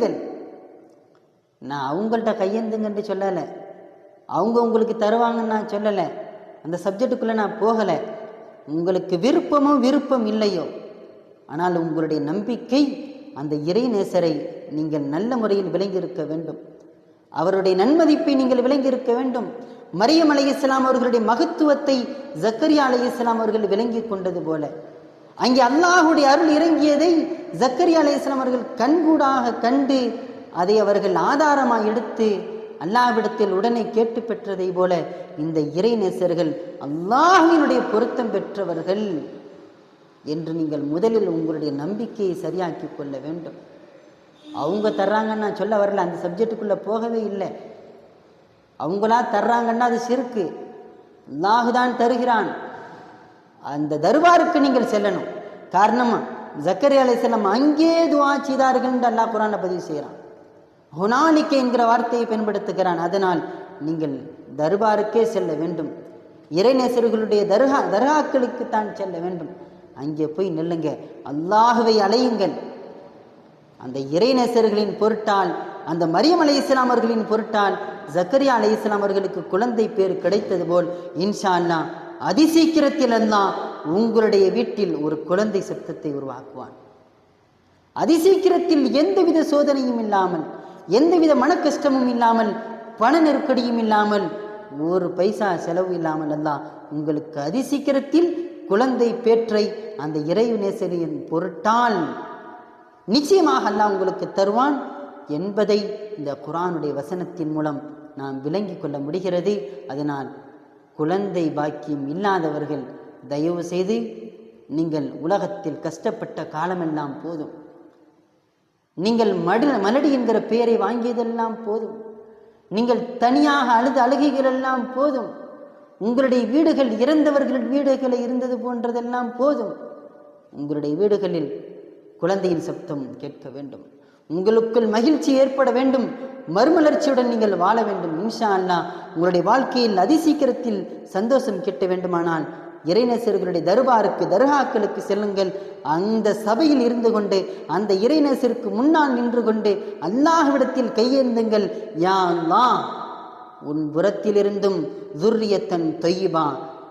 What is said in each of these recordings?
கையேந்துங்கள் நான் அவங்கள்ட்ட கையேந்துங்கன்னு சொல்லலை. அவங்க உங்களுக்கு தருவாங்கன்னு நான் சொல்லலை. அந்த சப்ஜெக்டுக்குள்ளே நான் போகலை. உங்களுக்கு விருப்பமோ விருப்பம் இல்லையோ. ஆனால் உங்களுடைய நம்பிக்கை அந்த இறை நேசரை நீங்கள் நல்ல முறையில் விளங்கியிருக்க வேண்டும். அவருடைய நன்மதிப்பை நீங்கள் விளங்கியிருக்க வேண்டும். மரியம் அலை இஸ்லாம் அவர்களுடைய மகத்துவத்தை ஜக்கரியா அலை இஸ்லாம் அவர்கள் விளங்கி கொண்டது போல. அங்கே அல்லாஹுடைய அருள் இறங்கியதை ஜக்கரி அலை அவர்கள் கண்கூடாக கண்டு அதை அவர்கள் ஆதாரமாக எடுத்து அல்லாவிடத்தில் உடனே கேட்டு பெற்றதை போல இந்த இறை நேசர்கள் அல்லாஹினுடைய பொருத்தம் பெற்றவர்கள் என்று நீங்கள் முதலில் உங்களுடைய நம்பிக்கையை சரியாக்கி கொள்ள வேண்டும். அவங்க தர்றாங்கன்னு நான் சொல்ல வரல அந்த சப்ஜெக்டுக்குள்ளே போகவே இல்லை. அவங்களா தர்றாங்கன்னா அது சிறுக்கு. அல்லாஹுதான் தருகிறான். அந்த தர்பாருக்கு நீங்கள் செல்லணும். காரணமா ஜக்கரி அலைசல்லாம் அங்கே துவா செய்தார்கள் என்று அல்லாஹ் குரானை பதிவு செய்கிறான். ஹுனாலிக்க என்கிற வார்த்தையை பயன்படுத்துகிறான். அதனால் நீங்கள் தர்பாருக்கே செல்ல வேண்டும். இறைநேசர்களுடைய தர்கா தர்காக்களுக்கு தான் செல்ல வேண்டும். அங்கே போய் நில்லுங்க. அல்லாஹுவை அலையுங்கள். அந்த இறைநேசர்களின் பொருட்டால் அந்த மரியம் அலை இஸ்லாமர்களின் பொருட்டால் ஜக்கரியா அலை இஸ்லாமர்களுக்கு குழந்தை பேர் கிடைத்தது போல் இன்ஷா அல்லா அதிசீக்கிரத்தில் எல்லாம் உங்களுடைய வீட்டில் ஒரு குழந்தை சத்தத்தை உருவாக்குவான். அதிசீக்கிரத்தில் எந்தவித சோதனையும் இல்லாமல் எந்தவித மன கஷ்டமும் இல்லாமல் பண நெருக்கடியும் இல்லாமல் ஒரு பைசா செலவு இல்லாமல் எல்லாம் உங்களுக்கு அதிசீக்கிரத்தில் குழந்தை பேற்றை அந்த இறைவு நேசரியின் பொருட்டால் நிச்சயமாக அல்லாஹ் உங்களுக்கு தருவான் என்பதை இந்த குரானுடைய வசனத்தின் மூலம் நாம் விளங்கி கொள்ள முடிகிறது. அதனால் குழந்தை பாக்கியம் இல்லாதவர்கள் தயவு செய்து நீங்கள் உலகத்தில் கஷ்டப்பட்ட காலமெல்லாம் போதும். நீங்கள் மடு மலடி என்கிற பெயரை வாங்கியதெல்லாம் போதும். நீங்கள் தனியாக அழுத அழுகைகளெல்லாம் போதும். உங்களுடைய வீடுகள் இறந்தவர்கள் வீடுகளை இருந்தது போன்றதெல்லாம் போதும். உங்களுடைய வீடுகளில் குழந்தையின் சப்தம் கேட்க வேண்டும். உங்களுக்குள் மகிழ்ச்சி ஏற்பட வேண்டும். மறுமலர்ச்சியுடன் நீங்கள் வாழ வேண்டும். இன்ஷா அண்ணா உங்களுடைய வாழ்க்கையில் அதிசீக்கிரத்தில் சந்தோஷம் கிட்ட வேண்டுமானால் இறைநேசர்களுடைய தர்பாருக்கு தர்காக்களுக்கு செல்லுங்கள். அந்த சபையில் இருந்து கொண்டு அந்த இறைநேசருக்கு முன்னால் நின்று கொண்டு அல்லாஹ்விடத்தில் கையேந்துங்கள். யா வா உன் புறத்திலிருந்தும் துர்ரியத்தன் தொய்யிபா.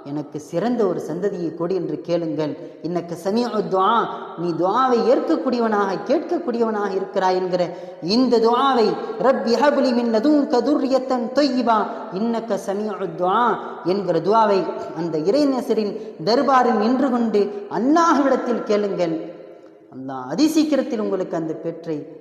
எனக்கு சிறந்த ஒரு சந்ததியை கொடு என்று கேளுங்கள். இன்னக்கு சமீ துவா நீ துவாவை ஏற்கக்கூடியவனாக கேட்கக்கூடியவனாக இருக்கிறாய் என்கிற இந்த துவாவை ரப்பி ஹபுலி மின் லதுன்க தொய்வா தொய்யிபா. இன்னக்க சமீ துவா என்கிற துவாவை அந்த இறைநேசரின் தர்பாரில் நின்று கொண்டு அல்லாஹ்விடத்தில் கேளுங்கள். அல்லாஹ் அதிசீக்கிரத்தில் உங்களுக்கு அந்த பெற்றை